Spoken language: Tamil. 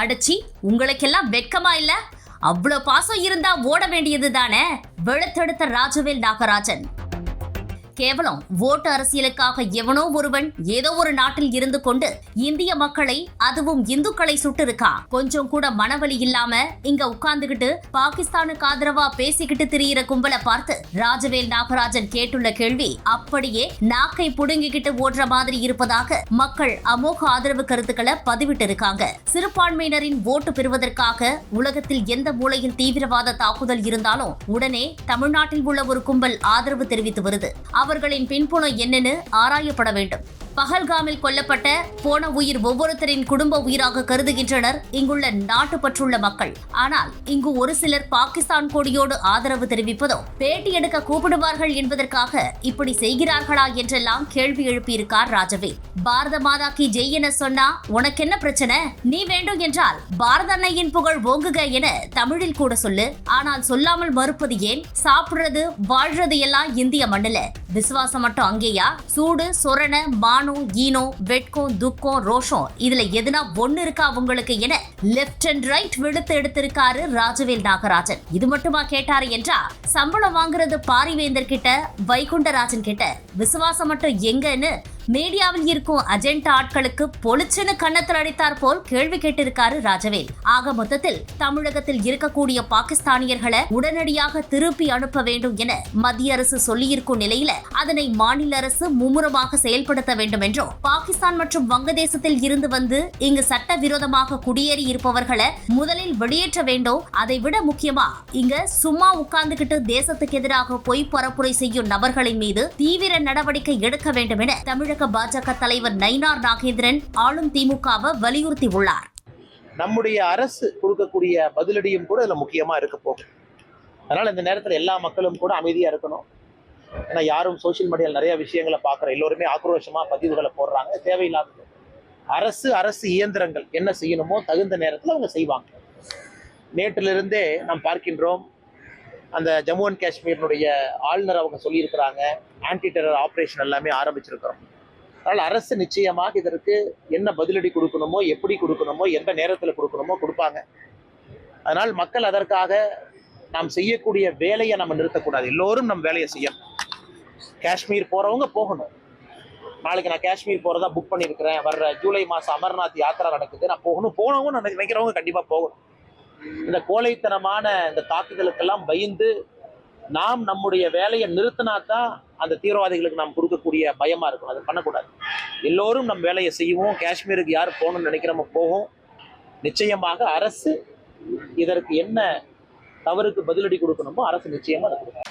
அடச்சி உங்களுக்கெல்லாம் வெட்கமா இல்ல? அவ்வளோ பாசம் இருந்தா ஓட வேண்டியது தானே வெளுத்தெடுத்த ராஜவேல் நாகராஜன். கேவலம். ஓட்டு அரசியலுக்காக எவனோ ஒருவன் ஏதோ ஒரு நாட்டில் இருந்து கொண்டு இந்திய மக்களை அதுவும் இந்துக்களை சுட்டிருக்கா? கொஞ்சம் கூட மனவலி இல்லாம இங்க உட்கார்ந்துகிட்டு பாகிஸ்தானுக்கு ஆதரவா பேசிக்கிட்டு திரியிற கும்பலை பார்த்து ராஜவேல் நாகராஜன் கேட்டுள்ள கேள்வி அப்படியே நாக்கை புடுங்கிக்கிட்டு ஓடுற மாதிரி இருப்பதாக மக்கள் அமோக ஆதரவு கருத்துக்களை பதிவிட்டு இருக்காங்க சிறுபான்மையினரின் ஓட்டு பெறுவதற்காக உலகத்தில் எந்த மூலையில் தீவிரவாத தாக்குதல் இருந்தாலும் உடனே தமிழ்நாட்டில் உள்ள ஒரு கும்பல் ஆதரவு தெரிவித்து வருது. அவர்களின் பின்புலம் என்னன்னு ஆராயப்பட வேண்டும். பகல்காமில் கொல்லப்பட்ட போன உயிர் ஒவ்வொருத்தரின் குடும்ப உயிராக கருதுகின்றனர் இங்குள்ள நாட்டு பற்றுள்ள மக்கள். ஆனால் இங்கு ஒரு சிலர் பாகிஸ்தான் கொடியோடு ஆதரவு தெரிவிப்பதோ பேட்டி எடுக்க கூப்பிடுவார்கள் என்பதற்காக இப்படி செய்கிறார்களா என்றெல்லாம் கேள்வி எழுப்பியிருக்கார் ராஜவே. பாரத மாதா கி ஜெய் என சொன்னா உனக்கு என்ன பிரச்சனை? நீ வேண்டும் என்றால் பாரத அன்னையின் புகழ் ஓங்குக என தமிழில் கூட சொல்லு. ஆனால் சொல்லாமல் மறுப்பது ஏன்? சாப்பிடுறது வாழ்றது எல்லாம் இந்திய மண்ணுல. விசுவாசம் மட்டும் அங்கேயா? சூடு சொரண மா ஈனோ வெட்கம் துக்கம் ரோஷம் இதுல எதுனா ஒண்ணு இருக்கா உங்களுக்கு என லெப்ட் அண்ட் ரைட் விழுத்து எடுத்திருக்காரு ராஜவேல் நாகராஜன். இது மட்டுமா கேட்டாரு என்றா சம்பளம் வாங்குறது பாரிவேந்தர் கிட்ட வைகுண்டராஜன் கிட்ட. விசுவாசம் மட்டும் எங்கன்னு மீடியாவில் இருக்கும் அஜெண்டா ஆட்களுக்கு பொலிச்சுன்னு கன்னத்தில் அடித்தார் போல் கேள்வி கேட்டிருக்காரு ராஜவேல். ஆக மொத்தத்தில் தமிழகத்தில் இருக்கக்கூடிய பாகிஸ்தானியர்களை உடனடியாக திருப்பி அனுப்ப வேண்டும் என மத்திய அரசு சொல்லியிருக்கும் நிலையில அதனை மாநில அரசு மும்முரமாக செயல்படுத்த வேண்டும் என்றும் பாகிஸ்தான் மற்றும் வங்கதேசத்தில் இருந்து வந்து இங்கு சட்டவிரோதமாக குடியேறி இருப்பவர்களை முதலில் வெளியேற்ற வேண்டும். அதை விட முக்கியமா இங்க சும்மா உட்கார்ந்துகிட்டு தேசத்துக்கு எதிராக பொய் பரப்புரை செய்யும் நபர்களின் மீது தீவிர நடவடிக்கை எடுக்க வேண்டும் என தமிழக பாஜக தலைவர் நயினார் நாகேந்திரன் ஆளும் திமுகவை வலியுறுத்தி உள்ளார். நம்முடைய அரசு கொடுக்கக்கூடிய பதிலடியும் கூட இதில் முக்கியமாக இருக்க போகும் அதனால் இந்த நேரத்தில் எல்லா மக்களும் கூட அமைதியாக இருக்கணும். ஏன்னா யாரும் சோஷியல் மீடியாவில் நிறைய விஷயங்களை பார்க்குற எல்லோருமே ஆக்ரோஷமாக பதிவுகளை போடுறாங்க தேவையில்லாதது. அரசு அரசு இயந்திரங்கள் என்ன செய்யணுமோ தகுந்த நேரத்தில் அவங்க செய்வாங்க. நேற்றிலிருந்தே நாம் பார்க்கின்றோம் அந்த ஜம்மு அண்ட் காஷ்மீரினுடைய ஆளுநர் அவங்க சொல்லியிருக்கிறாங்க ஆன்டி டெரர் ஆப்ரேஷன் எல்லாமே ஆரம்பிச்சிருக்கிறோம். அதனால் அரசு நிச்சயமாக இதற்கு என்ன பதிலடி கொடுக்கணுமோ எப்படி கொடுக்கணுமோ எந்த நேரத்தில் கொடுக்கணுமோ கொடுப்பாங்க. அதனால் மக்கள் அதற்காக நாம் செய்யக்கூடிய வேலையை நம்ம நிறுத்தக்கூடாது. எல்லோரும் நம் வேலையை செய்யணும். காஷ்மீர் போகிறவங்க போகணும். நாளைக்கு நான் காஷ்மீர் போகிறதா புக் பண்ணியிருக்கிறேன் வர்ற ஜூலை மாதம் அமர்நாத் யாத்திரா நடக்குது. நான் போகணும் போனவங்க நினைக்கிறவங்க கண்டிப்பாக போகணும். இந்த கோழைத்தனமான இந்த தாக்குதலுக்கெல்லாம் பயந்து நாம் நம்முடைய வேலையை நிறுத்தினா தான் அந்த தீவிரவாதிகளுக்கு நாம் கொடுக்கக்கூடிய பயமா இருக்கும். அதை பண்ணக்கூடாது. எல்லோரும் நம் வேலையை செய்வோம். காஷ்மீருக்கு யார் போகணும்னு நினைக்கிறோமோ போகும். நிச்சயமாக அரசு இதற்கு என்ன தவறுக்கு பதிலடி கொடுக்கணுமோ அரசு நிச்சயமா அதை கொடுக்கும்.